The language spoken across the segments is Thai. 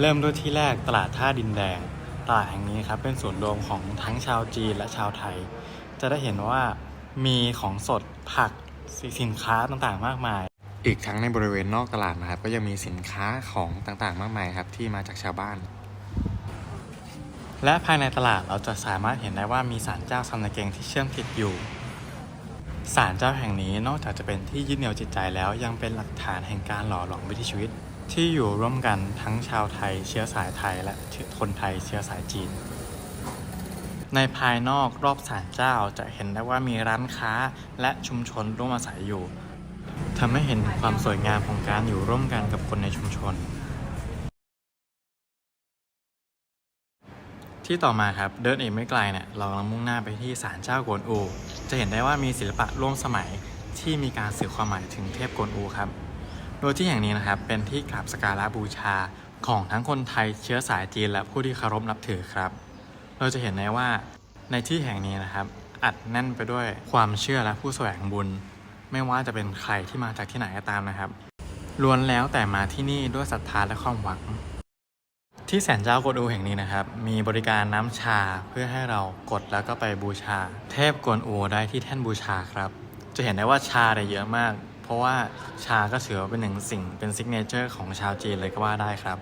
เริ่มด้วยที่แรกตลาดท่าดินแดง ตลาดแห่งนี้ครับเป็นศูนย์รวมของทั้งชาวจีนและชาวไทย จะได้เห็นว่ามีของสดผักสินค้าต่างๆ มากมาย อีกทั้งในบริเวณนอกตลาดนะครับ ก็ยังมีสินค้าของต่างๆ มากมายครับที่มาจากชาวบ้าน และภายในตลาดเราจะสามารถเห็นได้ว่ามีศาลเจ้าซัมนาเกงที่เชื่อมติดอยู่ศาลเจ้าแห่งนี้นอกจากจะเป็นที่ยึดเหนี่ยวจิตใจแล้วยังเป็นหลักฐานแห่งการหล่อหลอมวิถีชีวิต ที่อยู่ร่วมกันทั้งชาวไทยเชื้อสายไทยและคนไทยเชื้อสายจีน ในภายนอกรอบศาลเจ้าจะเห็นได้ว่ามีร้านค้าและชุมชนร่วมอาศัยอยู่ทำให้เห็นความสวยงามของการอยู่ร่วมกันกับคนในชุมชน ที่ต่อมาครับเดินอีกไม่ไกลเนี่ยเรากำลังมุ่งหน้าไปที่ศาลเจ้ากวนอู จะเห็นได้ว่ามีศิลปะร่วมสมัยที่มีการสื่อความหมายถึงเทพกวนอูครับ โดยที่แห่งนี้นะครับเป็นที่กราบสการะบูชาของทั้งคนไทยเชื้อสายจีนและผู้ที่เคารพนับถือครับ เราจะเห็นได้ว่าในที่แห่งนี้นะครับอัดแน่นไปด้วยความเชื่อและผู้แสวงบุญ ไม่ว่าจะเป็นใครที่มาจากที่ไหนก็ตามนะครับล้วนแล้วแต่มาที่นี่ด้วยศรัทธาและความหวัง ที่แสนเจ้ากวนอูแห่งนี้นะครับ มีบริการน้ำชาเพื่อให้เรากดแล้วก็ไปบูชา เทพกวนอูได้ที่แท่นบูชาครับ จะเห็นได้ว่าชาเนี่ยเยอะมาก เพราะว่าชาก็ถือว่าเป็นหนึ่งสิ่งเป็นซิกเนเจอร์ของชาวจีนเลยก็ว่าได้ครับ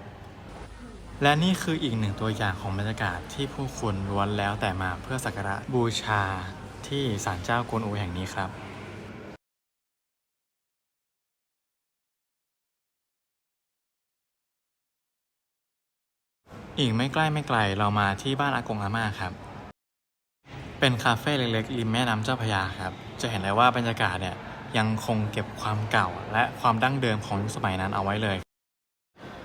และนี่คืออีกหนึ่งตัวอย่างของบรรยากาศที่ผู้คนล้วนแล้วแต่มาเพื่อสักการะบูชาที่ศาลเจ้ากวนอูแห่งนี้ครับอีกไม่ใกล้ไม่ไกลเรามาที่บ้านอากงอาม่าครับ เป็นคาเฟ่เล็กๆริมแม่น้ำเจ้าพยาครับ จะเห็นได้ว่าบรรยากาศเนี่ย ยังคงเก็บความเก่าและความดั้งเดิมของยุคสมัยนั้นเอาไว้เลย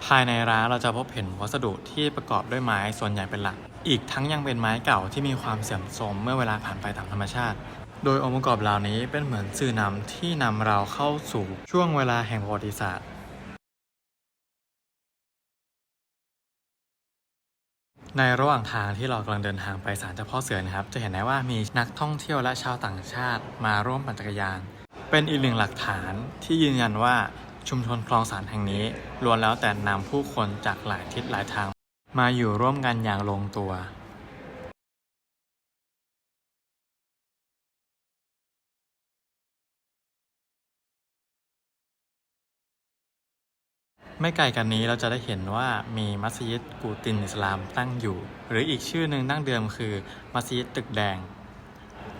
ภายในร้านเราจะพบเห็นวัสดุที่ประกอบด้วยไม้ส่วนใหญ่เป็นหลัก อีกทั้งยังเป็นไม้เก่าที่มีความเสื่อมโทรมเมื่อเวลาผ่านไปตามธรรมชาติ โดยองค์ประกอบเหล่านี้เป็นเหมือนสื่อนำที่นำเราเข้าสู่ช่วงเวลาแห่งประวัติศาสตร์ในระหว่างทางที่เรากำลังเดินทางไปศาลเจ้าพ่อเสือนะครับ จะเห็นได้ว่ามีนักท่องเที่ยวและชาวต่างชาติ มาร่วมปั่นจักรยาน เป็นอีกหนึ่งหลักฐานที่ยืนยันว่าชุมชนคลองสารแห่งนี้ล้วนแล้วแต่นำผู้คนจากหลายทิศหลายทาง มาอยู่ร่วมกันอย่างลงตัวไม่ไกลกันนี้เราจะได้เห็นว่ามีมัสยิดกูตินอิสลามตั้งอยู่ หรืออีกชื่อหนึ่งดั้งเดิมคือมัสยิดตึกแดง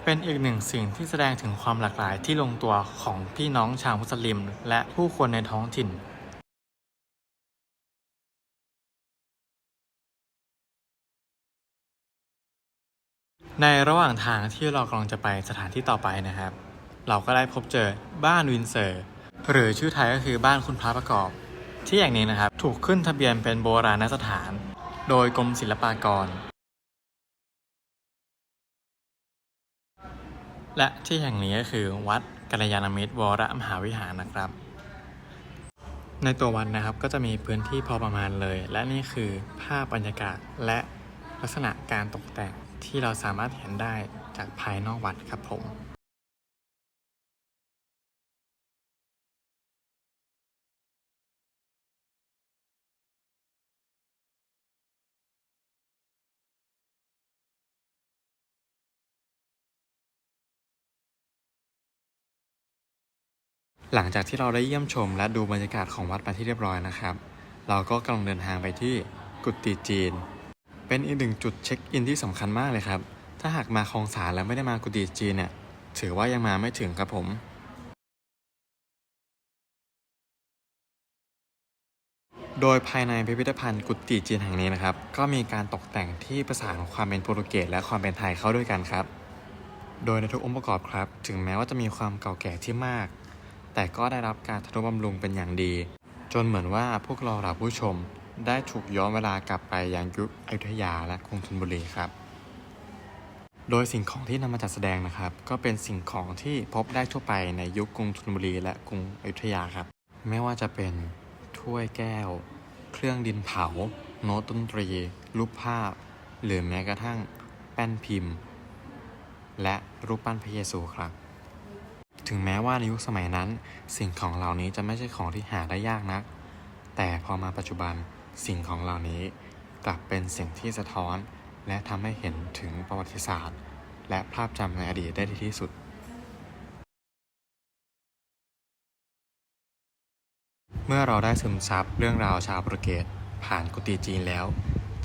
เป็นอีกหนึ่งสิ่งที่แสดงถึงความหลากหลายที่ลงตัวของพี่น้องชาวมุสลิม และผู้คนในท้องถิ่นในระหว่างทางที่เรากำลังจะไปสถานที่ต่อไปนะครับ เราก็ได้พบเจอบ้านวินเซอร์ หรือชื่อไทยก็คือบ้านคุณพระประกอบ ที่แห่งนี้นะครับ ถูกขึ้นทะเบียนเป็นโบราณสถาน โดยกรมศิลปากร และที่แห่งนี้ก็คือวัดกัลยาณมิตรวรมหาวิหารนะครับ ในตัววัดนะครับก็จะมีพื้นที่พอประมาณเลย และนี่คือภาพบรรยากาศและลักษณะการตกแต่งที่เราสามารถเห็นได้จากภายนอกวัดครับผม หลังจากที่เราได้เยี่ยมชมและดูบรรยากาศของวัดไปที่เรียบร้อยนะครับ เราก็กำลังเดินทางไปที่กุฏิจีน เป็นอีกหนึ่งจุดเช็คอินที่สำคัญมากเลยครับ ถ้าหากมาคลองสารแล้วไม่ได้มากุฏิจีนเนี่ยถือว่ายังมาไม่ถึงครับผม โดยภายในพิพิธภัณฑ์กุฏิจีนแห่งนี้นะครับ ก็มีการตกแต่งที่ประสานความเป็นโปรตุเกสและความเป็นไทยเข้าด้วยกันครับ โดยในทุกองค์ประกอบครับ ถึงแม้ว่าจะมีความเก่าแก่ที่มาก แต่ก็ได้รับการทนุบำรุงเป็นอย่างดี จนเหมือนว่าพวกเราเหล่าผู้ชม ได้ถูกย้อนเวลากลับไปยังยุคอยุธยาและกรุงธนบุรีครับ โดยสิ่งของที่นำมาจัดแสดงนะครับ ก็เป็นสิ่งของที่พบได้ทั่วไปในยุคกรุงธนบุรีและกรุงอยุธยาครับ ไม่ว่าจะเป็นถ้วยแก้ว เครื่องดินเผา โน้ตดนตรี รูปภาพ หรือแม้กระทั่งแป้นพิมพ์ และรูปปั้นพระเยซูครับ ถึงแม้ว่าในยุคสมัยนั้น สิ่งของเหล่านี้จะไม่ใช่ของที่หาได้ยากนัก แต่พอมาปัจจุบันสิ่งของเหล่านี้กลับเป็นสิ่งที่สะท้อน และทำให้เห็นถึงประวัติศาสตร์ และภาพจำในอดีตได้ดีที่สุด เมื่อเราได้ซึมซับเรื่องราวชาวโปรตุเกสผ่านกุฏิจีนแล้ว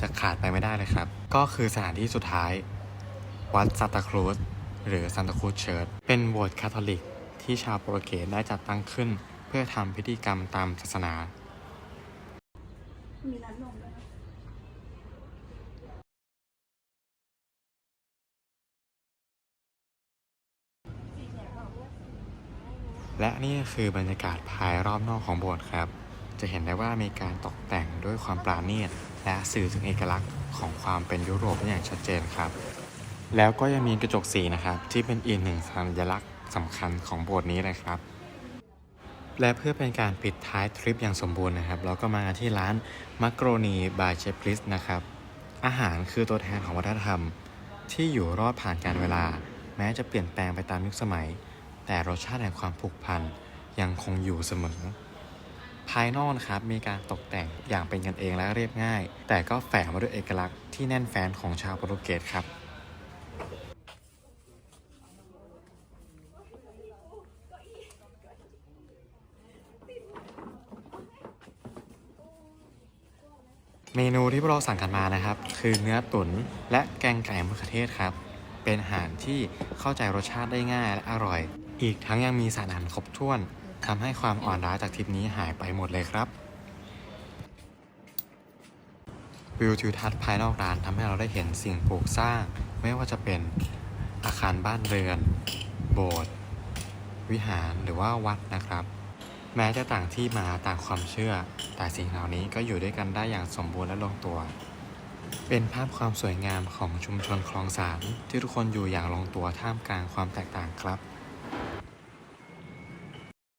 จะขาดไปไม่ได้เลยครับ ก็คือสถานที่สุดท้าย วัดซานตาครูส หรือซานตาคูเชิร์ชเป็นโบสถ์คาทอลิก ที่ชาวโปรตุเกสได้จัดตั้งขึ้น เพื่อทำพิธีกรรมตามศาสนา มีร้านนมด้วยและนี่คือบรรยากาศภายรอบนอกของโบสถ์ครับ จะเห็นได้ว่ามีการตกแต่งด้วยความปราณีตและสื่อถึงเอกลักษณ์ของความเป็นยุโรปอย่างชัดเจนครับ แล้วก็ยังมีกระจกสีนะครับ ที่เป็นอีกหนึ่งสัญลักษณ์สำคัญของโบสถ์นี้นะครับ และเพื่อเป็นการปิดท้ายทริปอย่างสมบูรณ์นะครับ เราก็มาที่ร้านมักโรนีบายเชฟลิสนะครับ อาหารคือตัวแทนของวัฒนธรรม ที่อยู่รอดผ่านการเวลา แม้จะเปลี่ยนแปลงไปตามยุคสมัย แต่รสชาติแห่งความผูกพันยังคงอยู่เสมอ ภายนอกนะครับมีการตกแต่งอย่างเป็นกันเองและเรียบง่าย แต่ก็แฝงมาด้วยเอกลักษณ์ที่แน่นแฟ้นของชาวโปรตุเกสครับ เมนูที่พวกเราสั่งกันมานะครับ คือเนื้อตุ๋นและแกงไก่มะเขือเทศครับ เป็นอาหารที่เข้าใจรสชาติได้ง่ายและอร่อย อีกทั้งยังมีสารอาหารครบถ้วนทำให้ความอ่อนล้าจากทริปนี้หายไปหมดเลยครับ วิวทิวทัศน์ภายนอกร้านทำให้เราได้เห็นสิ่งปลูกสร้าง ไม่ว่าจะเป็นอาคารบ้านเรือน โบสถ์วิหารหรือว่าวัดนะครับ แม้จะต่างที่มาต่างความเชื่อ แต่สิ่งเหล่านี้ก็อยู่ด้วยกันได้อย่างสมบูรณ์และลงตัว เป็นภาพความสวยงามของชุมชนคลองสามที่ทุกคนอยู่อย่างลงตัวท่ามกลางความแตกต่างครับ